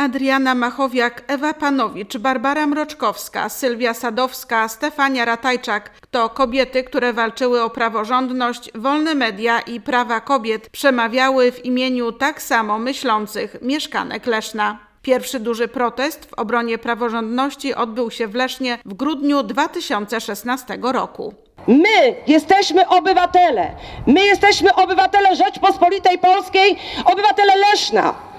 Adriana Machowiak, Ewa Panowicz, Barbara Mroczkowska, Sylwia Sadowska, Stefania Ratajczak to kobiety, które walczyły o praworządność, wolne media i prawa kobiet, przemawiały w imieniu tak samo myślących mieszkanek Leszna. Pierwszy duży protest w obronie praworządności odbył się w Lesznie w grudniu 2016 roku. My jesteśmy obywatele. My jesteśmy obywatele Rzeczpospolitej Polskiej, obywatele Leszna.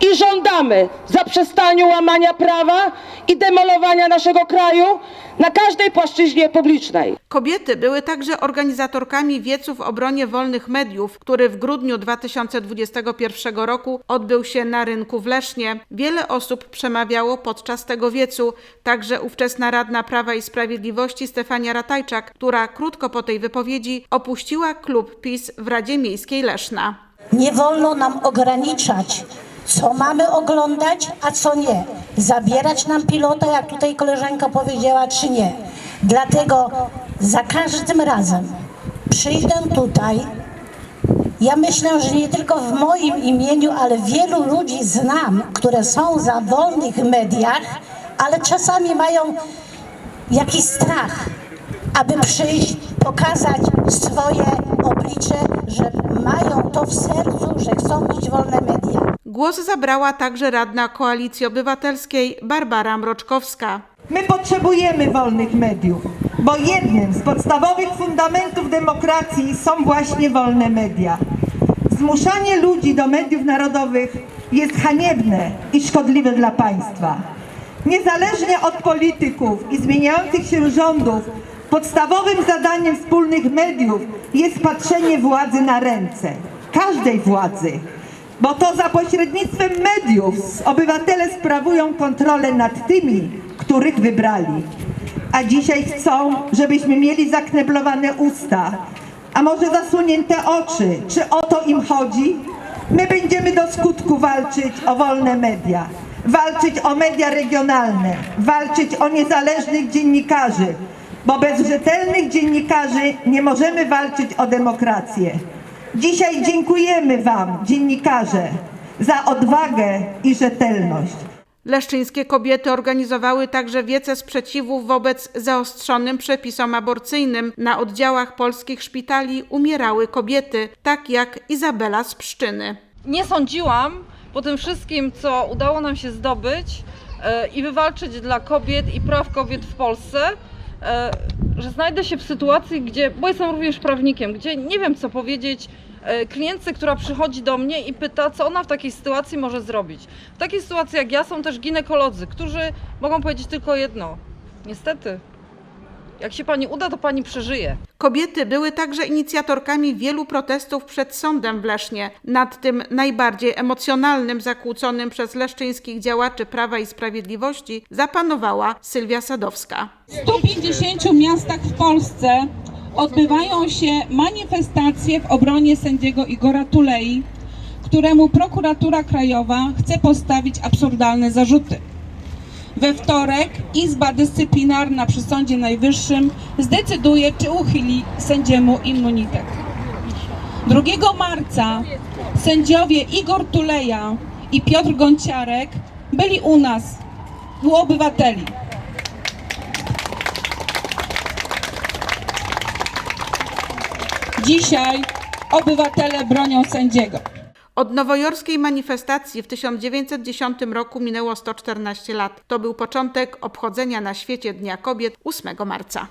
I żądamy zaprzestania łamania prawa i demolowania naszego kraju na każdej płaszczyźnie publicznej. Kobiety były także organizatorkami wiecu w obronie wolnych mediów, który w grudniu 2021 roku odbył się na rynku w Lesznie. Wiele osób przemawiało podczas tego wiecu, także ówczesna radna Prawa i Sprawiedliwości Stefania Ratajczak, która krótko po tej wypowiedzi opuściła klub PiS w Radzie Miejskiej Leszna. Nie wolno nam ograniczać, co mamy oglądać, a co nie. Zabierać nam pilota, jak tutaj koleżanka powiedziała, czy nie. Dlatego za każdym razem przyjdę tutaj. Ja myślę, że nie tylko w moim imieniu, ale wielu ludzi znam, które są za wolnych mediach, ale czasami mają jakiś strach, aby przyjść, pokazać swoje oblicze, że mają to w sercu, że chcą mieć wolne media. Głos zabrała także radna Koalicji Obywatelskiej Barbara Mroczkowska. My potrzebujemy wolnych mediów, bo jednym z podstawowych fundamentów demokracji są właśnie wolne media. Zmuszanie ludzi do mediów narodowych jest haniebne i szkodliwe dla państwa. Niezależnie od polityków i zmieniających się rządów, podstawowym zadaniem wspólnych mediów jest patrzenie władzy na ręce, każdej władzy, bo to za pośrednictwem mediów obywatele sprawują kontrolę nad tymi, których wybrali. A dzisiaj chcą, żebyśmy mieli zakneblowane usta, a może zasunięte oczy. Czy o to im chodzi? My będziemy do skutku walczyć o wolne media, walczyć o media regionalne, walczyć o niezależnych dziennikarzy, bo bez rzetelnych dziennikarzy nie możemy walczyć o demokrację. Dzisiaj dziękujemy Wam, dziennikarze, za odwagę i rzetelność. Leszczyńskie kobiety organizowały także wiece sprzeciwu wobec zaostrzonym przepisom aborcyjnym. Na oddziałach polskich szpitali umierały kobiety, tak jak Izabela z Pszczyny. nie sądziłam po tym wszystkim, co udało nam się zdobyć e, i wywalczyć dla kobiet i praw kobiet w Polsce, że znajdę się w sytuacji, gdzie, bo jestem również prawnikiem, gdzie nie wiem co powiedzieć e, klientce, która przychodzi do mnie i pyta, co ona w takiej sytuacji może zrobić. W takiej sytuacji jak ja są też ginekolodzy, którzy mogą powiedzieć tylko jedno. Niestety, jak się pani uda, to pani przeżyje. Kobiety były także inicjatorkami wielu protestów przed sądem w Lesznie. Nad tym najbardziej emocjonalnym, zakłóconym przez leszczyńskich działaczy Prawa i Sprawiedliwości zapanowała Sylwia Sadowska. W 150 miastach w Polsce odbywają się manifestacje w obronie sędziego Igora Tulei, któremu prokuratura krajowa chce postawić absurdalne zarzuty. We wtorek Izba Dyscyplinarna przy Sądzie Najwyższym zdecyduje, czy uchyli sędziemu immunitet. 2 marca sędziowie Igor Tuleja i Piotr Gonciarek byli u nas, u obywateli. Dzisiaj obywatele bronią sędziego. Od nowojorskiej manifestacji w 1910 roku minęło 114 lat. To był początek obchodzenia na świecie Dnia Kobiet 8 marca.